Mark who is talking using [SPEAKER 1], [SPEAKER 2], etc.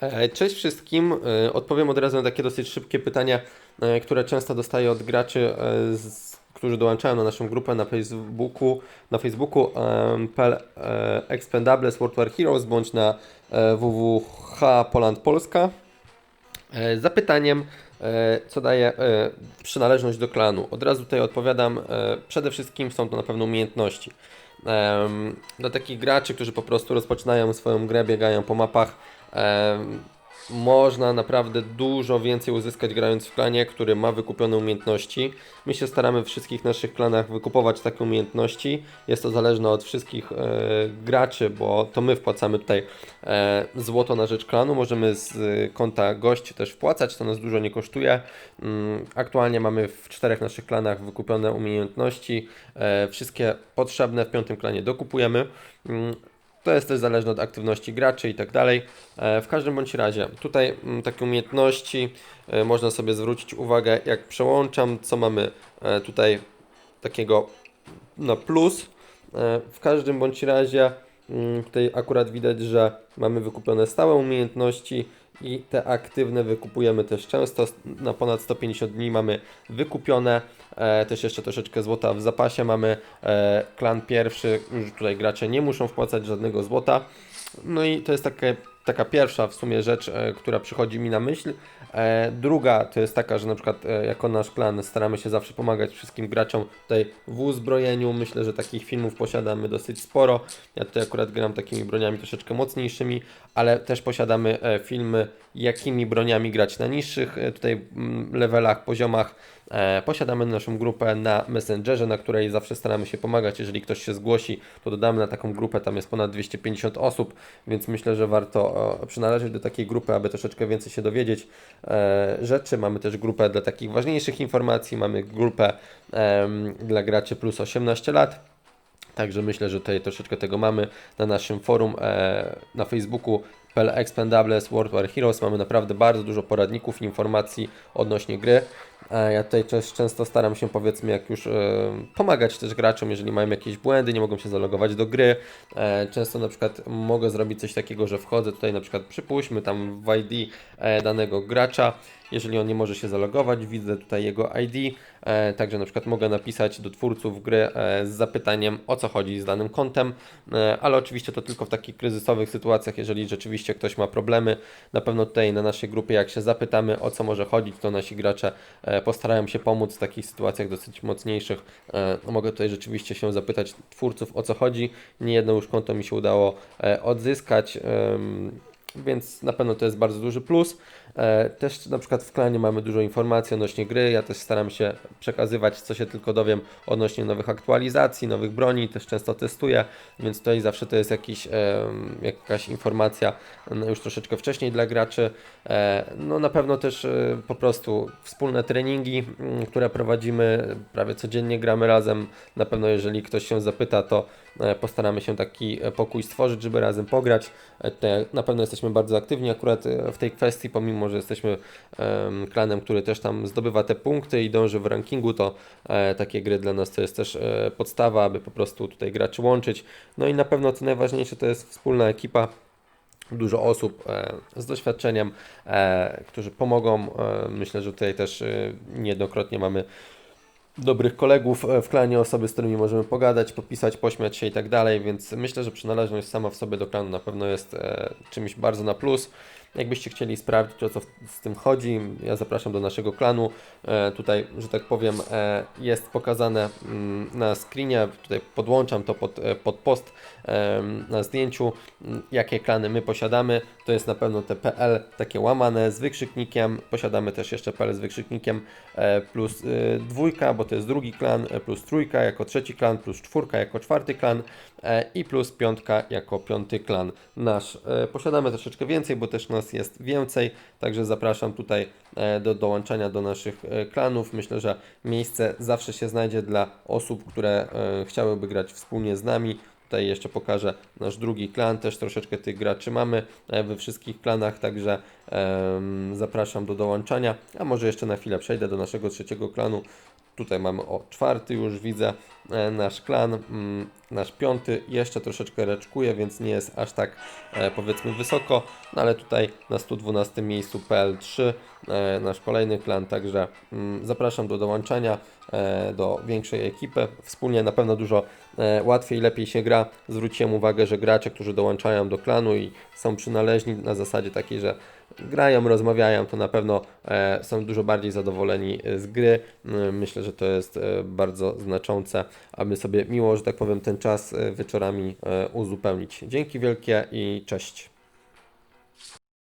[SPEAKER 1] E, Cześć wszystkim. E, Odpowiem od razu na takie dosyć szybkie pytania, e, które często dostaję od graczy, którzy dołączają na naszą grupę na Facebooku, na Facebooku PL Expendables World War Heroes bądź na www Poland Polska. Zapytaniem, co daje przynależność do klanu. Od razu tutaj odpowiadam. Przede wszystkim są to na pewno umiejętności. Dla takich graczy, którzy po prostu rozpoczynają swoją grę, biegają po mapach, można naprawdę dużo więcej uzyskać grając w klanie, który ma wykupione umiejętności. My się staramy w wszystkich naszych klanach wykupować takie umiejętności. Jest to zależne od wszystkich e, graczy, bo to my wpłacamy tutaj e, złoto na rzecz klanu. Możemy z e, konta gości też wpłacać, to nas dużo nie kosztuje. Mm, aktualnie mamy w czterech naszych klanach wykupione umiejętności. E, wszystkie potrzebne w piątym klanie dokupujemy. Mm, to jest też zależne od aktywności graczy i tak dalej. E, W każdym bądź razie, tutaj mm, takie umiejętności e, można sobie zwrócić uwagę, jak przełączam, co mamy e, tutaj takiego na plus. E, W każdym bądź razie, mm, tutaj akurat widać, że mamy wykupione stałe umiejętności i te aktywne wykupujemy też często. Na ponad 150 dni mamy wykupione. E, też jeszcze troszeczkę złota w zapasie mamy. E, klan pierwszy, już tutaj gracze nie muszą wpłacać żadnego złota. No i to jest takie, taka pierwsza w sumie rzecz, e, która przychodzi mi na myśl. E, druga to jest taka, że na przykład e, jako nasz klan staramy się zawsze pomagać wszystkim graczom tutaj w uzbrojeniu. Myślę, że takich filmów posiadamy dosyć sporo. Ja tutaj akurat gram takimi broniami troszeczkę mocniejszymi, ale też posiadamy filmy, jakimi broniami grać na niższych tutaj mm, levelach, poziomach. Posiadamy naszą grupę na Messengerze, na której zawsze staramy się pomagać. Jeżeli ktoś się zgłosi, to dodamy na taką grupę. Tam jest ponad 250 osób, więc myślę, że warto e, przynależeć do takiej grupy, aby troszeczkę więcej się dowiedzieć e, rzeczy. Mamy też grupę dla takich ważniejszych informacji. Mamy grupę em, dla graczy plus 18 lat. Także myślę, że tutaj troszeczkę tego mamy na naszym forum e, na Facebooku PL Expendables World War Heroes. Mamy naprawdę bardzo dużo poradników, informacji odnośnie gry. E, ja tutaj często staram się powiedzmy jak już e, pomagać też graczom, jeżeli mają jakieś błędy, nie mogą się zalogować do gry. E, często na przykład mogę zrobić coś takiego, że wchodzę tutaj na przykład przypuśćmy tam w ID danego gracza, jeżeli on nie może się zalogować, widzę tutaj jego ID, e, także na przykład mogę napisać do twórców gry e, z zapytaniem o co chodzi z danym kontem, e, ale oczywiście to tylko w takich kryzysowych sytuacjach, jeżeli rzeczywiście ktoś ma problemy. Na pewno tutaj na naszej grupie, jak się zapytamy o co może chodzić, to nasi gracze e, postarają się pomóc w takich sytuacjach dosyć mocniejszych. E, mogę tutaj rzeczywiście się zapytać twórców o co chodzi. Nie jedno już konto mi się udało e, odzyskać. em, więc na pewno to jest bardzo duży plus. E, Też na przykład w klanie mamy dużo informacji odnośnie gry. Ja też staram się przekazywać, co się tylko dowiem odnośnie nowych aktualizacji, nowych broni. Też często testuję, więc tutaj zawsze to jest jakiś, jakaś informacja no, już troszeczkę wcześniej dla graczy. E, No na pewno też e, po prostu wspólne treningi, mm, które prowadzimy, prawie codziennie gramy razem. Na pewno jeżeli ktoś się zapyta, to postaramy się taki e, pokój stworzyć, żeby razem pograć. E, na pewno jesteśmy bardzo aktywni akurat e, w tej kwestii, pomimo że jesteśmy em, klanem, który też tam zdobywa te punkty i dąży w rankingu, to e, takie gry dla nas to jest też e, podstawa, aby po prostu tutaj graczy łączyć. No i na pewno co najważniejsze to jest wspólna ekipa, dużo osób e, z doświadczeniem, e, którzy pomogą. E, myślę, że tutaj też e, niejednokrotnie mamy dobrych kolegów e, w klanie, osoby, z którymi możemy pogadać, popisać, pośmiać się i tak dalej, więc myślę, że przynależność sama w sobie do klanu na pewno jest e, czymś bardzo na plus. Jakbyście chcieli sprawdzić, o co z tym chodzi, ja zapraszam do naszego klanu. E, tutaj, że tak powiem, e, jest pokazane mm, na screenie, tutaj podłączam to pod, e, pod post na zdjęciu, m, jakie klany my posiadamy. To jest na pewno te PL takie łamane z wykrzyknikiem. Posiadamy też jeszcze PL z wykrzyknikiem plus dwójka, bo to jest drugi klan, plus trójka jako trzeci klan, plus czwórka jako czwarty klan i plus piątka jako piąty klan nasz. E, Posiadamy troszeczkę więcej, bo też nas jest więcej, także zapraszam tutaj e, do dołączania do naszych e, klanów. Myślę, że miejsce zawsze się znajdzie dla osób, które e, chciałyby grać wspólnie z nami. Tutaj jeszcze pokażę nasz drugi klan, też troszeczkę tych graczy mamy e, we wszystkich klanach, także zapraszam do dołączania. A może jeszcze na chwilę przejdę do naszego trzeciego klanu. Tutaj mamy o czwarty już widzę e, nasz klan, mm, nasz piąty jeszcze troszeczkę reczkuje, więc nie jest aż tak e, powiedzmy wysoko, no ale tutaj na 112 miejscu PL3 e, nasz kolejny klan, także mm, zapraszam do dołączania e, do większej ekipy. Wspólnie na pewno dużo łatwiej, lepiej się gra. Zwróciłem uwagę, że gracze, którzy dołączają do klanu i są przynależni na zasadzie takiej, że grają, rozmawiają, to na pewno e, są dużo bardziej zadowoleni e, z gry. Mm, Myślę, że to jest e, bardzo znaczące, aby sobie miło, że tak powiem, ten czas e, wieczorami e, uzupełnić. Dzięki wielkie i cześć.